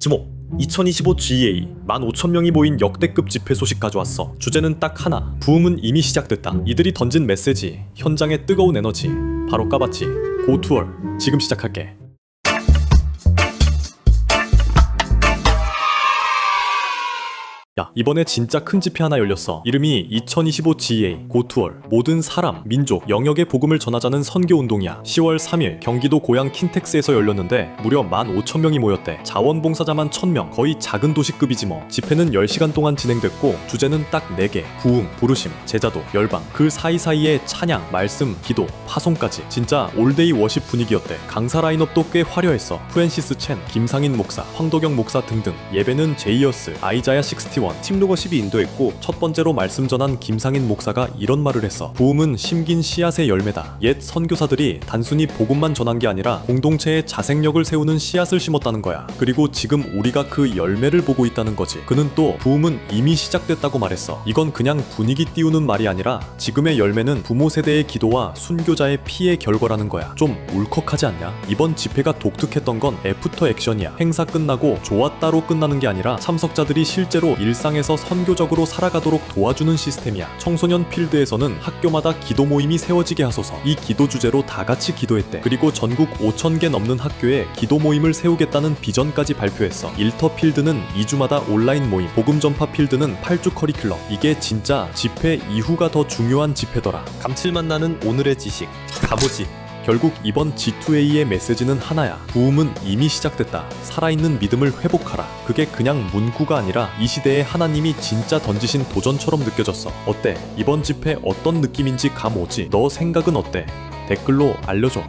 지목 2025 GA 15,000명이 모인 역대급 집회 소식 가져왔어. 주제는 딱 하나. 부흥은 이미 시작됐다. 이들이 던진 메시지, 현장의 뜨거운 에너지. 바로 까봤지. 고투얼. 지금 시작할게. 야, 이번에 진짜 큰 집회 하나 열렸어. 이름이 2025 GA 고투얼. 모든 사람, 민족, 영역의 복음을 전하자는 선교 운동이야. 10월 3일 경기도 고향 킨텍스에서 열렸는데 무려 15,000명이 모였대. 자원봉사자만 1,000명. 거의 작은 도시급이지 뭐. 집회는 10시간 동안 진행됐고 주제는 딱 4개. 부흥, 부르심, 제자도, 열방. 그 사이사이에 찬양, 말씀, 기도, 파송까지. 진짜 올데이 워십 분위기였대. 강사 라인업도 꽤 화려했어. 프랜시스 첸, 김상인 목사, 황도경 목사 등등. 예배는 제이어스, 아이자야 61, 팀로거 10이 인도했고 첫 번째로 말씀 전한 김상인 목사가 이런 말을 했어. 부음은 심긴 씨앗의 열매다. 옛 선교사들이 단순히 복음만 전한 게 아니라 공동체에 자생력을 세우는 씨앗을 심었다는 거야. 그리고 지금 우리가 그 열매를 보고 있다는 거지. 그는 또 부음은 이미 시작됐다고 말했어. 이건 그냥 분위기 띄우는 말이 아니라 지금의 열매는 부모 세대의 기도와 순교자의 피의 결과라는 거야. 좀 울컥하지 않냐? 이번 집회가 독특했던 건 애프터 액션이야. 행사 끝나고 좋았다로 끝나는 게 아니라 참석자들이 실제로 일 상에서 선교적으로 살아가도록 도와주는 시스템이야. 청소년 필드에서는 학교마다 기도 모임이 세워지게 하소서. 이 기도 주제로 다 같이 기도했대. 그리고 전국 5천 개 넘는 학교에 기도 모임을 세우겠다는 비전까지 발표했어. 일터 필드는 2주마다 온라인 모임, 복음 전파 필드는 8주 커리큘럼. 이게 진짜 집회 이후가 더 중요한 집회더라. 감칠맛 나는 오늘의 지식. 가보지. 결국 이번 G2A의 메시지는 하나야. 부음은 이미 시작됐다. 살아있는 믿음을 회복하라. 그게 그냥 문구가 아니라 이 시대에 하나님이 진짜 던지신 도전처럼 느껴졌어. 어때? 이번 집회 어떤 느낌인지 감 오지? 너 생각은 어때? 댓글로 알려줘.